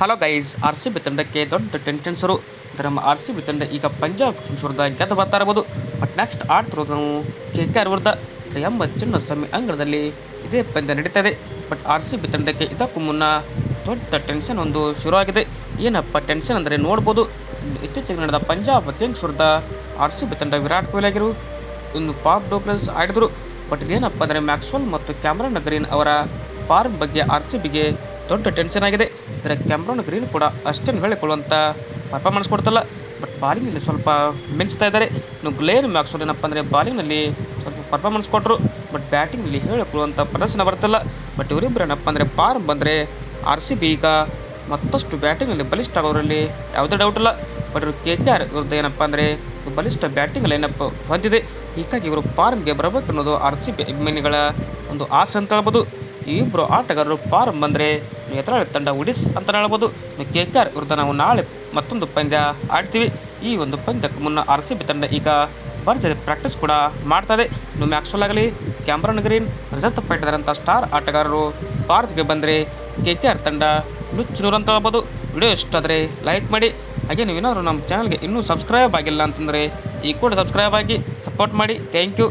Hello guys, R C B ತಂಡಕ್ಕೆ ದೊಡ್ಡ tension ಶುರು. ಅಂದ್ರೆ ನಮ್ಮ ಆರ್ ಸಿ ಬಿ ತಂಡ ಈಗ ಪಂಜಾಬ್ ಕಿಂಗ್ಸ್ ವಿರುದ್ಧ ಗೆದ್ದು ಬರ್ತಾ ಇರ್ಬೋದು ಬಟ್ ನೆಕ್ಸ್ಟ್ ಆಡ್ತಿರೋದು ನಾವು ಕೆ ಕೆ ಆರ್ ವಿರುದ್ಧ. ಎಂಬ ಚಿನ್ನಸ್ವಾಮಿ ಅಂಗಳದಲ್ಲಿ ಇದೇ ಪಂದ್ಯ ನಡೀತದೆ. ಬಟ್ ಆರ್ ಸಿ ಬಿ ತಂಡಕ್ಕೆ ಇದಕ್ಕೂ ಮುನ್ನ ದೊಡ್ಡ ಟೆನ್ಷನ್ ಒಂದು ಶುರುವಾಗಿದೆ. ಏನಪ್ಪ ಟೆನ್ಷನ್ ಅಂದರೆ ನೋಡ್ಬೋದು. ಇತ್ತೀಚೆಗೆ ನಡೆದ ಪಂಜಾಬ್ ಕಿಂಗ್ಸ್ ವಿರುದ್ಧ ಆರ್ ಸಿ ಬಿ ತಂಡ ವಿರಾಟ್ ಕೊಹ್ಲಿ ಆಗಿರು, ಇನ್ನು ಪಾಪ್ ಡೋಕ್ಲಸ್ ಆಡಿದ್ರು. ಬಟ್ ಏನಪ್ಪ ಅಂದರೆ ಮ್ಯಾಕ್ಸ್ವೆಲ್ ಮತ್ತು ಕ್ಯಾಮ್ರನ್ ಗ್ರೀನ್ ಅವರ ಫಾರ್ಮ್ ಬಗ್ಗೆ ಆರ್ ಸಿ ಬಿಗೆ ದೊಡ್ಡ ಟೆನ್ಷನ್ ಆಗಿದೆ. ಇದರ ಕ್ಯಾಮ್ರಾನ ಗ್ರೀನ್ ಕೂಡ ಅಷ್ಟೇನು ಹೇಳಿಕೊಳ್ಳುವಂಥ ಪರ್ಫಾರ್ಮೆನ್ಸ್ ಕೊಡ್ತಲ್ಲ. ಬಟ್ ಬಾಲಿಂಗಲ್ಲಿ ಸ್ವಲ್ಪ ಮಿಂಚ್ತಾ ಇದ್ದಾರೆ. ಇನ್ನು ಗ್ಲೇನ್ ಮ್ಯಾಕ್ಸ್ವೆಲ್ ಏನಪ್ಪ ಅಂದರೆ ಬಾಲಿಂಗ್ನಲ್ಲಿ ಸ್ವಲ್ಪ ಪರ್ಫಾರ್ಮೆನ್ಸ್ ಕೊಟ್ಟರು ಬಟ್ ಬ್ಯಾಟಿಂಗ್ನಲ್ಲಿ ಹೇಳಿಕೊಳ್ಳುವಂಥ ಪ್ರದರ್ಶನ ಬರ್ತಲ್ಲ ಬಟ್ ಇವರಿಬ್ಬರು ಏನಪ್ಪ ಅಂದರೆ ಫಾರ್ಮ್ ಬಂದರೆ ಆರ್ ಸಿ ಬಿ ಈಗ ಮತ್ತಷ್ಟು ಬ್ಯಾಟಿಂಗಲ್ಲಿ ಬಲಿಷ್ಠ ಆಗೋರಲ್ಲಿ ಯಾವುದೇ ಡೌಟ್ ಇಲ್ಲ. ಬಟ್ ಇವರು ಕೆ ಕೆ ಆರ್ ಇವ್ರದ್ದು ಏನಪ್ಪ ಅಂದರೆ ಬಲಿಷ್ಠ ಬ್ಯಾಟಿಂಗಲ್ಲಿ ಏನಪ್ಪ ಹೊಂದಿದೆ. ಹೀಗಾಗಿ ಇವರು ಫಾರ್ಮ್ಗೆ ಬರಬೇಕು ಅನ್ನೋದು ಆರ್ ಸಿ ಬಿ ಅಭಿಮಾನಿಗಳ ಒಂದು ಆಸೆ ಅಂತ ಹೇಳ್ಬೋದು. ಈ ಇಬ್ಬರು ಆಟಗಾರರು ಫಾರ್ಮ್ ಬಂದರೆ ಎದುರಾಳಿ ತಂಡ ಉಡಿಸ್ ಅಂತ ಹೇಳ್ಬೋದು ಕೆ ಕೆ ಆರ್ ವಿರುದ್ಧ ನಾವು ನಾಳೆ ಮತ್ತೊಂದು ಪಂದ್ಯ ಆಡ್ತೀವಿ. ಈ ಒಂದು ಪಂದ್ಯಕ್ಕೆ ಮುನ್ನ ಆರ್ ಸಿ ಬಿ ತಂಡ ಈಗ ಭರ್ಜರಿ ಪ್ರಾಕ್ಟೀಸ್ ಕೂಡ ಮಾಡ್ತದೆ. ಇನ್ನು ಮ್ಯಾಕ್ಸ್ವೆಲ್ ಆಗಲಿ, ಕ್ಯಾಮ್ರನ್ ಗ್ರೀನ್, ರಜತ್ ಅಂತ ಸ್ಟಾರ್ ಆಟಗಾರರು ಭಾರತಕ್ಕೆ ಬಂದರೆ ಕೆ ಕೆ ಆರ್ ತಂಡ ನುಚ್ಚು ನೂರು ಅಂತ ಹೇಳ್ಬೋದು. ವಿಡಿಯೋ ಇಷ್ಟಾದರೆ ಲೈಕ್ ಮಾಡಿ. ಹಾಗೆ ನೀವೇನಾದರೂ ನಮ್ಮ ಚಾನಲ್ಗೆ ಇನ್ನೂ ಸಬ್ಸ್ಕ್ರೈಬ್ ಆಗಿಲ್ಲ ಅಂತಂದರೆ ಈ ಕೂಡ ಸಬ್ಸ್ಕ್ರೈಬ್ ಆಗಿ ಸಪೋರ್ಟ್ ಮಾಡಿ. Thank you